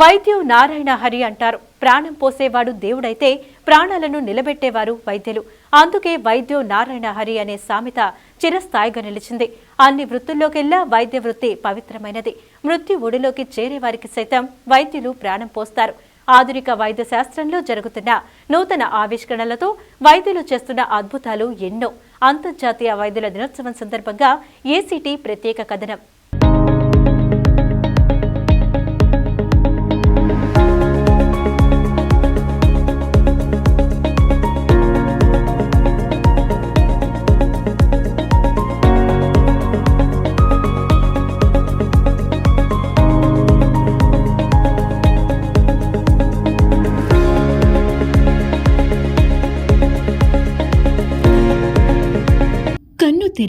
వైద్యం నారాయణ హరి అంటారు. ప్రాణం పోసేవాడు దేవుడైతే ప్రాణాలను నిలబెట్టేవారు వైద్యులు. అందుకే వైద్యం నారాయణ హరి అనే సామెత చిరస్థాయిగా నిలిచింది. అన్ని వృత్తుల్లోకెల్లా వైద్య వృత్తి పవిత్రమైనది. మృత్యు ఒడిలోకి చేరే వారికి సైతం వైద్యులు ప్రాణం పోస్తారు. ఆధునిక వైద్య శాస్త్రంలో జరుగుతున్న నూతన ఆవిష్కరణలతో వైద్యులు చేస్తున్న అద్భుతాలు ఎన్నో. అంతర్జాతీయ వైద్యుల దినోత్సవం సందర్భంగా ఏసీటీ ప్రత్యేక కథనం.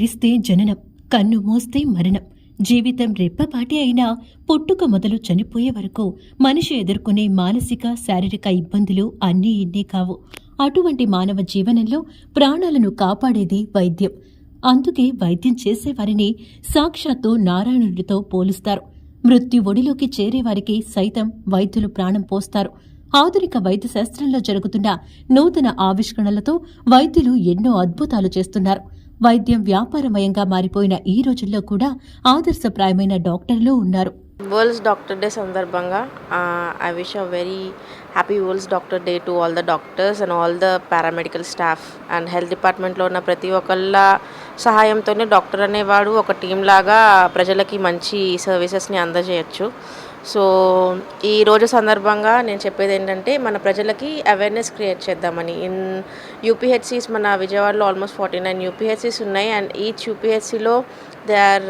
తెరిస్తే జననం కన్ను మూస్తే మరణం. జీవితం రెప్పపాటి అయినా పుట్టుక మొదలు చనిపోయే వరకు మనిషి ఎదుర్కొనే మానసిక శారీరక ఇబ్బందులు అన్నీ ఇన్నీ కావు. అటువంటి మానవ జీవనంలో ప్రాణాలను కాపాడేది వైద్యం. అందుకే వైద్యం చేసేవారిని సాక్షాత్తు నారాయణుడితో పోలుస్తారు. మృత్యు ఒడిలోకి చేరేవారికి సైతం వైద్యులు ప్రాణం పోస్తారు. ఆధునిక వైద్య శాస్త్రంలో జరుగుతున్న నూతన ఆవిష్కరణలతో వైద్యులు ఎన్నో అద్భుతాలు చేస్తున్నారు. వైద్యం వ్యాపారమయంగా మారిపోయిన ఈ రోజుల్లో కూడా ఆదర్శప్రాయమైన డాక్టర్లు ఉన్నారు. వరల్డ్స్ డాక్టర్ డే సందర్భంగా I wish a very happy worlds doctor day to all the doctors and all the paramedical staff and health డిపార్ట్మెంట్లో ఉన్న ప్రతి ఒక్కళ్ళ సహాయంతోనే డాక్టర్ అనేవాడు ఒక టీం లాగా ప్రజలకి మంచి సర్వీసెస్ని అందజేయచ్చు. సో ఈ రోజు సందర్భంగా నేను చెప్పేది ఏంటంటే మన ప్రజలకి అవేర్నెస్ క్రియేట్ చేద్దామని. ఇన్ యూపీహెచ్సిస్ మన విజయవాడలో ఆల్మోస్ట్ ఫార్టీ నైన్ యూపీహెచ్సిస్ ఉన్నాయి. And each యూపీహెచ్సిలో they are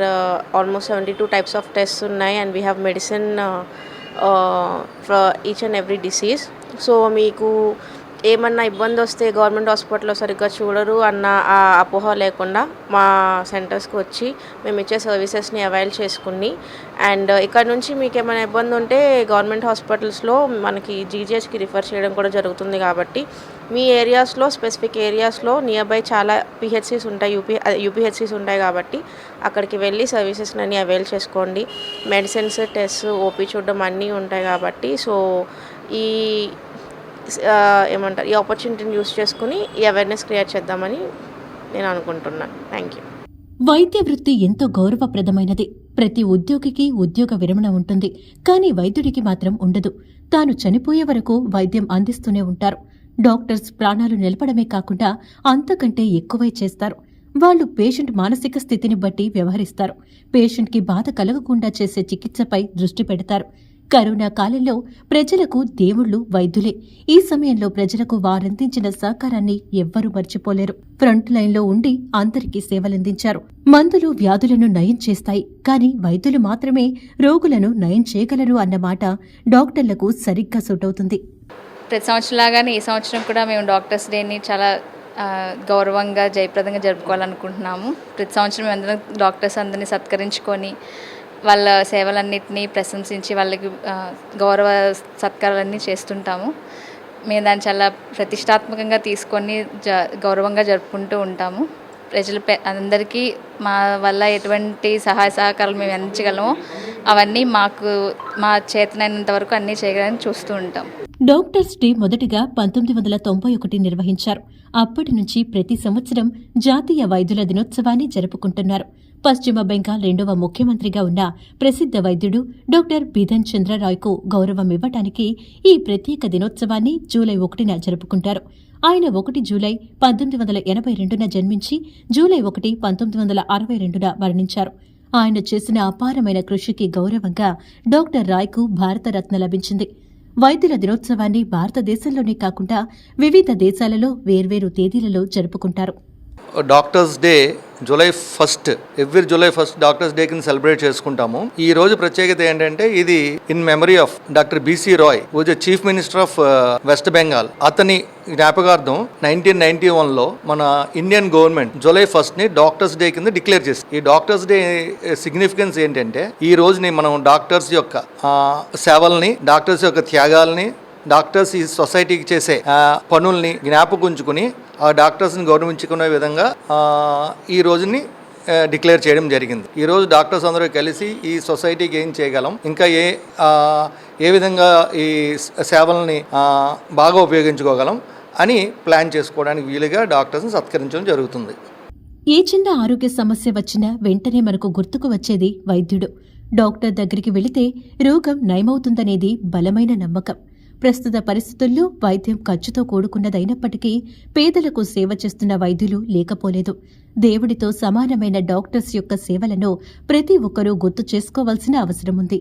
almost seventy two types of test ఉన్నాయి. And we have medicine for each and every disease so మీకు ఏమన్నా ఇబ్బంది వస్తే గవర్నమెంట్ హాస్పిటల్లో సరిగ్గా చూడరు అన్న ఆ అపోహ లేకుండా మా సెంటర్స్కి వచ్చి మేము ఇచ్చే సర్వీసెస్ని అవైల్ చేసుకుని అండ్ ఇక్కడ నుంచి మీకు ఏమైనా ఇబ్బంది ఉంటే గవర్నమెంట్ హాస్పిటల్స్లో మనకి జీజీహెచ్కి రిఫర్ చేయడం కూడా జరుగుతుంది కాబట్టి మీ ఏరియాస్లో స్పెసిఫిక్ ఏరియాస్లో నియర్ బై చాలా పిహెచ్సిస్ ఉంటాయి యూపీ యూపీహెచ్సిస్ ఉంటాయి కాబట్టి అక్కడికి వెళ్ళి సర్వీసెస్ని అన్నీ అవైల్ చేసుకోండి. మెడిసిన్స్ టెస్ట్ ఓపీ చూడడం అన్నీ ఉంటాయి కాబట్టి సో ఈ ఏమంటారు ఈ ఆపర్చునిటీని యూస్ చేసుకుని ఈ అవేర్నెస్ క్రియేట్ చేద్దామని నేను అనుకుంటున్నాను థ్యాంక్ యూ వైద్య వృత్తి ఎంతో గౌరవప్రదమైనది. ప్రతి ఉద్యోగికి ఉద్యోగ విరమణ ఉంటుంది. కానీ వైద్యుడికి మాత్రం ఉండదు. తాను చనిపోయే వరకు వైద్యం అందిస్తూనే ఉంటారు. డాక్టర్స్ ప్రాణాలు నిలపడమే కాకుండా అంతకంటే ఎక్కువై చేస్తారు. వాళ్ళు పేషెంట్ మానసిక స్థితిని బట్టి వ్యవహరిస్తారు. పేషెంట్కి బాధ కలగకుండా చేసే చికిత్సపై దృష్టి పెడతారు. కరోనా కాలంలో ప్రజలకు దేవుళ్ళు వైద్యులే. ఈ సమయంలో ప్రజలకు వారందించిన సహకారాన్ని ఎవ్వరూ మర్చిపోలేరు. ఫ్రంట్ లైన్లో ఉండి అందరికీ సేవలందించారు. మందులు వ్యాధులను నయం చేస్తాయి. కానీ వైద్యులు మాత్రమే రోగులను నయం చేయగలరు అన్నమాట డాక్టర్లకు సరిగ్గా సూట్ అవుతుంది ప్రతి సంవత్సరం లాగానే ఈ సంవత్సరం కూడా మేము డాక్టర్స్ డేని చాలా గౌరవంగా జయప్రదంగా జరుపుకోవాలనుకుంటున్నాము. ప్రతి సంవత్సరం మేము అందరం డాక్టర్స్ అందరినీ సత్కరించుకొని వాళ్ళ సేవలన్నింటినీ ప్రశంసించి వాళ్ళకి గౌరవ సత్కారాలన్నీ చేస్తుంటాము. మేము దాన్ని చాలా ప్రతిష్టాత్మకంగా తీసుకొని జ గౌరవంగా జరుపుకుంటూ ఉంటాము. ప్రజలు అందరికీ మా వల్ల ఎటువంటి సహాయ సహకారాలు మేము అందించగలమో అవన్నీ మాకు మా చేతనైనంత వరకు అన్నీ చేయగలని చూస్తూ ఉంటాం. డాక్టర్స్ డే మొదటిగా పంతొమ్మిది వందల తొంభై ఒకటి నిర్వహించారు. అప్పటి నుంచి ప్రతి సంవత్సరం జాతీయ వైద్యుల దినోత్సవాన్ని జరుపుకుంటున్నారు. పశ్చిమ బెంగాల్ రెండవ ముఖ్యమంత్రిగా ఉన్న ప్రసిద్ధ వైద్యుడు డాక్టర్ బిధన్ చంద్రరాయ్కు గౌరవం ఇవ్వటానికి ఈ ప్రత్యేక దినోత్సవాన్ని జూలై ఒకటిన జరుపుకుంటారు. ఆయన ఒకటి జూలై పంతొమ్మిది వందల ఎనభై రెండున జన్మించి జూలై ఒకటి పంతొమ్మిది వందల అరవై రెండున మరణించారు. ఆయన చేసిన అపారమైన కృషికి గౌరవంగా డాక్టర్ రాయ్కు భారతరత్న లభించింది. వైద్యుల దినోత్సవాన్ని భారతదేశంలోనే కాకుండా వివిధ దేశాలలో వేర్వేరు తేదీలలో జరుపుకుంటారు. Doctors day July first every July first doctors day కింద సెలబ్రేట్ చేసుకుంటాము. ఈ రోజు ప్రత్యేకత ఏంటంటే ఇది in memory of doctor BC Roy was chief minister of West Bengal అతని జ్ఞాపకార్థం నైన్టీన్ నైన్టీ వన్లో మన ఇండియన్ గవర్నమెంట్ జూలై ఫస్ట్ని డాక్టర్స్ డే కింద డిక్లేర్ చేసింది. ఈ డాక్టర్స్ డే uh, సిగ్నిఫికెన్స్ ఏంటంటే ఈ రోజుని మనం డాక్టర్స్ యొక్క సేవల్ని డాక్టర్స్ యొక్క త్యాగాల్ని డాక్టర్స్ ఈ సొసైటీకి చేసే పనుల్ని జ్ఞాపకుంచుకుని ఆ డాక్టర్స్ని గౌరవించుకునే విధంగా ఈ రోజుని డిక్లేర్ చేయడం జరిగింది. ఈరోజు డాక్టర్స్ అందరూ కలిసి ఈ సొసైటీకి ఏం చేయగలం? ఇంకా ఏ ఏ విధంగా ఈ సేవల్ని బాగా ఉపయోగించుకోగలం అని ప్లాన్ చేసుకోవడానికి వీలుగా డాక్టర్స్ని సత్కరించడం జరుగుతుంది. ఏ చిన్న ఆరోగ్య సమస్య వచ్చినా వెంటనే మనకు గుర్తుకు వచ్చేది వైద్యుడు. డాక్టర్ దగ్గరికి వెళితే రోగం నయమవుతుందనేది బలమైన నమ్మకం. ప్రస్తుత పరిస్థితుల్లో వైద్యం ఖర్చుతో కూడుకున్నదైనప్పటికీ పేదలకు సేవ చేస్తున్న వైద్యులు లేకపోలేదు. దేవుడితో సమానమైన డాక్టర్స్ యొక్క సేవలను ప్రతి ఒక్కరూ గుర్తు చేసుకోవాల్సిన అవసరం ఉంది